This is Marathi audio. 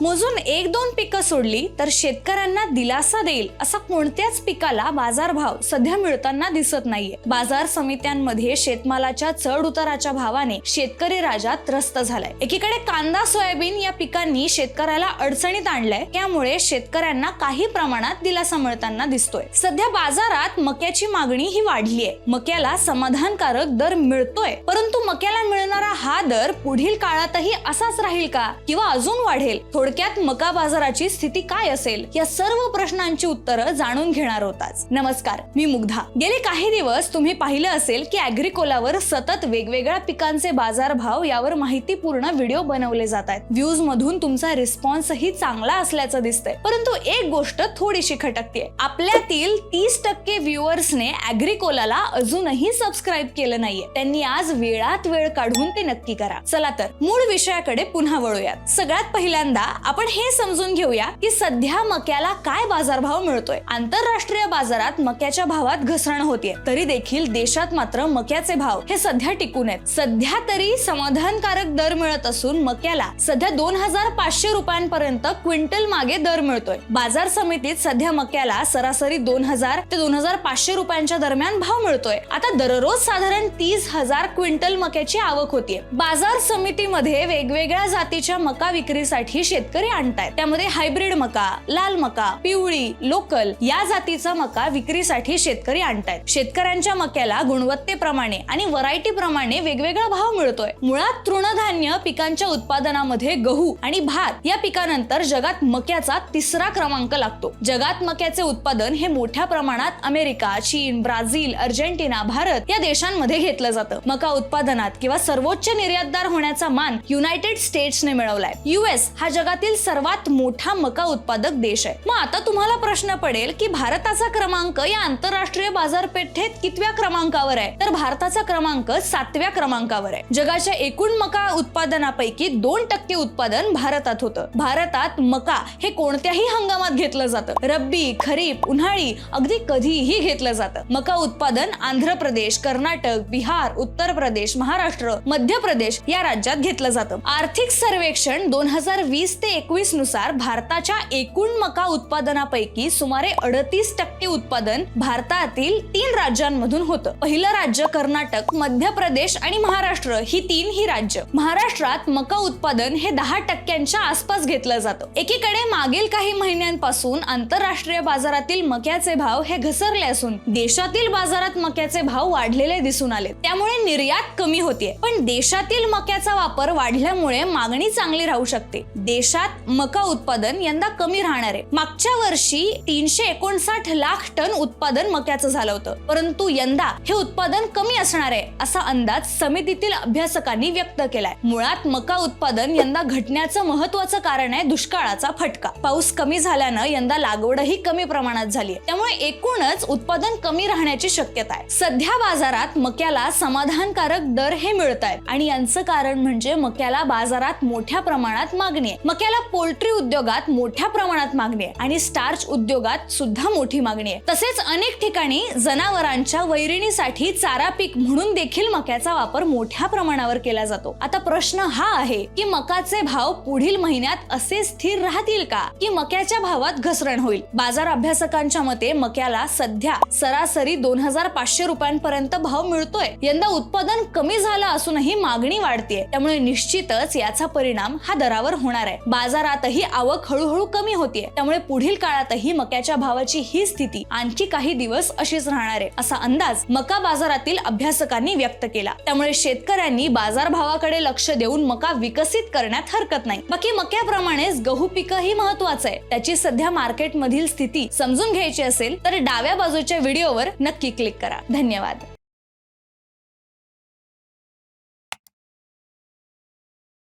मोजून एक दोन पिकं सोडली तर शेतकऱ्यांना दिलासा देईल असा कोणत्याच पिकाला बाजारभाव सध्या मिळताना दिसत नाहीये. बाजार समित्यांमध्ये शेतमालाच्या चढ उताराच्या भावाने शेतकरी राजा त्रस्त झालाय. एकीकडे कांदा सोयाबीन या पिकांनी शेतकऱ्याला अडचणीत आणलंय. त्यामुळे शेतकऱ्यांना काही प्रमाणात दिलासा मिळताना दिसतोय. सध्या बाजारात मक्याची मागणी ही वाढली आहे. मक्याला समाधानकारक दर मिळतोय. परंतु मक्याला मिळणारा हा दर पुढील काळातही असाच राहील का? किंवा अजून वाढेल? थोडक्यात मका बाजाराची स्थिती काय असेल या सर्व प्रश्नांची उत्तरं जाणून घेणार होताच. नमस्कार मी मुग्धा. गेले काही दिवस तुम्ही पाहिलं असेल की अॅग्रिकोलावर सतत वेगवेगळ्या पिकांचे बाजारभाव यावर माहितीपूर्ण व्हिडिओ बनवले जात आहेत. व्ह्यूज मधून तुमचा रिस्पॉन्सही चांगला असल्याचं दिसतंय. परंतु एक गोष्ट थोडीशी खटकते आपल्यातील तीस टक्के व्ह्युअर्सने अॅग्रिकोलाला अजूनही सबस्क्राईब केलं नाहीये. त्यांनी आज वेळात वेळ काढून ते नक्की करा. चला तर मूळ विषयाकडे पुन्हा वळूयात. सगळ्यात पहिल्यांदा आपण हे समजून घेऊया की सध्या मक्याला काय बाजारभाव मिळतोय. आंतरराष्ट्रीय बाजारात मक्याच्या भावात घसरण होतीये. तरी देखील देशात मात्र मक्याचे भाव हे सध्या टिकून आहेत. सध्या तरी समाधानकारक दर मिळत असून मक्याला सध्या दोन हजार पाचशे रुपयांपर्यंत क्विंटल मागे दर मिळतोय. बाजार समितीत सध्या मक्याला सरासरी दोन हजार ते दोन हजार पाचशे रुपयांच्या दरम्यान भाव मिळतोय. आता दररोज साधारण तीस हजार क्विंटल मक्याची आवक होतीये. बाजार समितीमध्ये वेगवेगळ्या जातीच्या मका विक्रीसाठी शेतकरी आणतायत. त्यामध्ये हायब्रिड मका लाल मका पिवळी लोकल या जातीचा मका विक्रीसाठी शेतकरी आणतायत. शेतकऱ्यांच्या मक्याला गुणवत्तेप्रमाणे आणि व्हरायटी प्रमाणे वेगवेगळा भाव मिळतोय. मुळात तृणधान्य पिकांच्या उत्पादनामध्ये गहू आणि भात या पिकानंतर जगात मक्याचा तिसरा क्रमांक लागतो. जगात मक्याचे उत्पादन हे मोठ्या प्रमाणात अमेरिका चीन ब्राझील अर्जेंटिना भारत या देशांमध्ये घेतलं जातं. मका उत्पादनात किंवा सर्वोच्च निर्यातदार होण्याचा मान युनायटेड स्टेट्सने मिळवलाय. युएस हा जगात जगातील सर्वात मोठा मका उत्पादक देश आहे. मग आता तुम्हाला प्रश्न पडेल की भारताचा क्रमांक या आंतरराष्ट्रीय बाजारपेठेत कितव्या क्रमांकावर आहे? तर भारताचा क्रमांक सातव्या क्रमांकावर आहे. जगाच्या एकूण मका उत्पादनापैकी दोन टक्के उत्पादन भारतात होतं. भारतात मका हे कोणत्याही हंगामात घेतलं जातं. रब्बी खरीप उन्हाळी अगदी कधीही घेतलं जातं. मका उत्पादन आंध्र प्रदेश कर्नाटक बिहार उत्तर प्रदेश महाराष्ट्र मध्य प्रदेश या राज्यात घेतलं जातं. आर्थिक सर्वेक्षण दोन हजार वीस ते एकवीसनुसार भारताच्या एकूण मका उत्पादनापैकी सुमारे अडतीस टक्के उत्पादन भारतातील तीन राज्यांमधून होतं. पहिलं राज्य कर्नाटक मध्य प्रदेश आणि महाराष्ट्र ही तीन ही राज्य. महाराष्ट्रात मका उत्पादन हे दहा टक्क्यांच्या आसपास घेतलं जातं. एकीकडे मागील काही महिन्यांपासून आंतरराष्ट्रीय बाजारातील मक्याचे भाव हे घसरले असून देशातील बाजारात मक्याचे भाव वाढलेले दिसून आले. त्यामुळे निर्यात कमी होतीये. पण देशातील मक्याचा वापर वाढल्यामुळे मागणी चांगली राहू शकते. देशात मका उत्पादन यंदा कमी राहणार आहे. मागच्या वर्षी तीनशे एकोणसाठ लाख टन उत्पादन मक्याचं झालं होतं. परंतु यंदा हे उत्पादन कमी असणार आहे असा अंदाज समितीतील अभ्यासकांनी व्यक्त केलाय. मुळात मका उत्पादन यंदा घटण्याचं महत्वाचं कारण आहे दुष्काळाचा फटका. पाऊस कमी झाल्यानं यंदा लागवडही कमी प्रमाणात झाली आहे. त्यामुळे एकूणच उत्पादन कमी राहण्याची शक्यता आहे. सध्या बाजारात मक्याला समाधानकारक दर हे मिळत आहेत आणि यांचं कारण म्हणजे मक्याला बाजारात मोठ्या प्रमाणात मागणी आहे. मक्याला पोल्ट्री उद्योगात मोठ्या प्रमाणात मागणी आहे आणि स्टार्च उद्योगात सुद्धा मोठी मागणी आहे. तसेच अनेक ठिकाणी जनावरांच्या वैरणीसाठी चारा पीक म्हणून देखील मक्याचा वापर मोठ्या प्रमाणावर केला जातो. आता प्रश्न हा आहे की मकाचे भाव पुढील महिन्यात असे स्थिर राहतील का? की मक्याच्या भावात घसरण होईल? बाजार अभ्यासकांच्या मते मक्याला सध्या सरासरी दोन हजार पाचशे रुपयांपर्यंत भाव मिळतोय. यंदा उत्पादन कमी झालं असूनही मागणी वाढतीये. त्यामुळे निश्चितच याचा परिणाम हा दरावर होणार आहे. बाजारातही आवक हळूहळू कमी होतीये. त्यामुळे पुढील काळातही मक्याच्या भावाची ही स्थिती आणखी काही दिवस अशीच राहणार आहे असा अंदाज मका बाजारातील अभ्यासकांनी व्यक्त केला. त्यामुळे शेतकऱ्यांनी बाजारभावाकडे लक्ष देऊन मका विकसित करण्यात हरकत नाही. बाकी मक्याप्रमाणेच गहू पिकही महत्वाचं आहे. त्याची सध्या मार्केटमधील स्थिती समजून घ्यायची असेल तर डाव्या बाजूच्या व्हिडिओवर नक्की क्लिक करा. धन्यवाद.